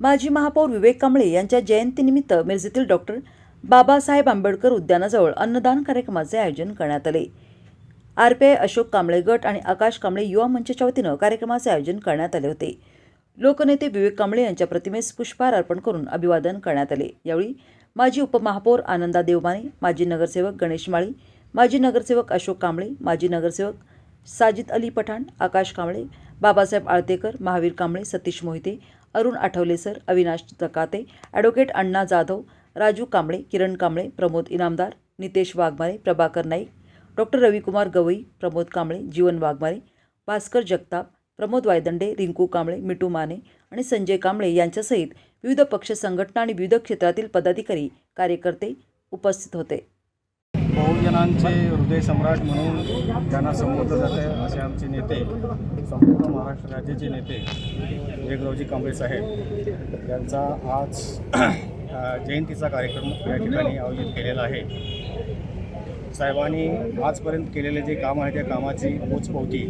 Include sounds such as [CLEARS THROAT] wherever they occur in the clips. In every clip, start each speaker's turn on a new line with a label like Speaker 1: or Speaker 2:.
Speaker 1: माजी महापौर विवेक कांबळे यांच्या जयंतीनिमित्त मिरजेतील डॉक्टर बाबासाहेब आंबेडकर उद्यानाजवळ अन्नदान कार्यक्रमाचे आयोजन करण्यात आले. आरपीआय अशोक कांबळे गट आणि आकाश कांबळे युवा मंचच्या वतीनं कार्यक्रमाचे आयोजन करण्यात आले होते. लोकनेते विवेक कांबळे यांच्या प्रतिमेस पुष्पहार अर्पण करून अभिवादन करण्यात आले. यावेळी माजी उपमहापौर आनंदा देवमाने माजी नगरसेवक गणेश माळी माजी नगरसेवक अशोक कांबळे माजी नगरसेवक Sajid Ali Pathan Akash Kamble Babasaheb Aaltekar Mahavir Kamble Satish Mohite Arun Athawale sir Avinash Takate advocate Anna Jadhav Raju Kamble Kiran Kamble Pramod Inamdar Nitesh Waghmare Prabhakar Naik doctor Ravikumar Gawai Pramod Kamble Jeevan Waghmare Bhaskar Jagtap Pramod Waydande Rinku Kamble Mitu Mane आणि संजय कांबळे यांच्यासहित विविध पक्ष संघटना आणि विविध क्षेत्रातील पदाधिकारी कार्यकर्ते उपस्थित होते.
Speaker 2: बहुजनांचे हृदय सम्राट म्हणून त्यांना संबोधलं जातं असे आमचे नेते संपूर्ण महाराष्ट्र राज्याचे नेते विवेकरावजी कांबळे साहेब यांचा आज जयंतीचा कार्यक्रम या ठिकाणी आयोजित केलेला आहे. साहेबांनी आजपर्यंत केलेले जे काम आहे त्या कामाची पोचपावती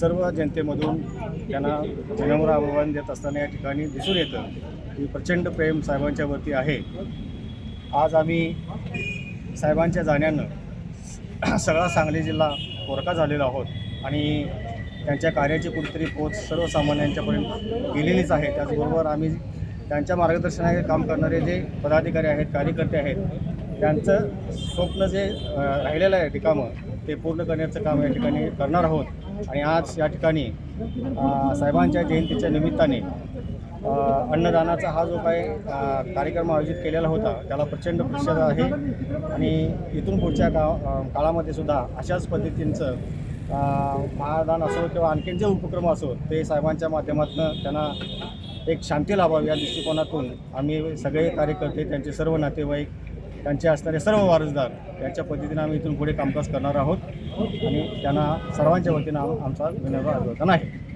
Speaker 2: सर्व जनतेमधून त्यांना विनम्र आव्हान देत असताना या ठिकाणी दिसून येतं. की प्रचंड प्रेम साहेबांच्यावरती आहे. आज आम्ही साहेबांच्या जाण्यानं [CLEARS THROAT] सगळा सांगली जिल्हा पोरका झालेला आहोत आणि त्यांच्या कार्याची कुठेतरी पोच सर्वसामान्यांच्यापर्यंत गेलेलीच आहे. त्याचबरोबर आम्ही त्यांच्या मार्गदर्शनाने काम करणारे जे पदाधिकारी आहेत कार्यकर्ते आहेत त्यांचं स्वप्न जे राहिलेलं आहे ठिकाणं ते पूर्ण करण्याचं काम या ठिकाणी करणार आहोत. आणि आज या ठिकाणी साहेबांच्या जयंतीच्या निमित्ताने अन्नदानाचा हा जो काही कार्यक्रम आयोजित केलेला होता त्याला प्रचंड प्रतिसाद आहे. आणि इथून पुढच्या का काळामध्ये सुद्धा अशाच पद्धतींचं महादान असो किंवा आणखीन जे उपक्रम असो ते साहेबांच्या माध्यमातून त्यांना एक शांती लाभावी या दृष्टिकोनातून आम्ही सगळे कार्यकर्ते त्यांचे सर्व नातेवाईक त्यांचे असणारे सर्व वारसदार यांच्या पद्धतीनं आम्ही इथून पुढे कामकाज करणार आहोत. आणि त्यांना सर्वांच्या वतीनं आम- आमचा धन्यवाद अभिवादन आहे.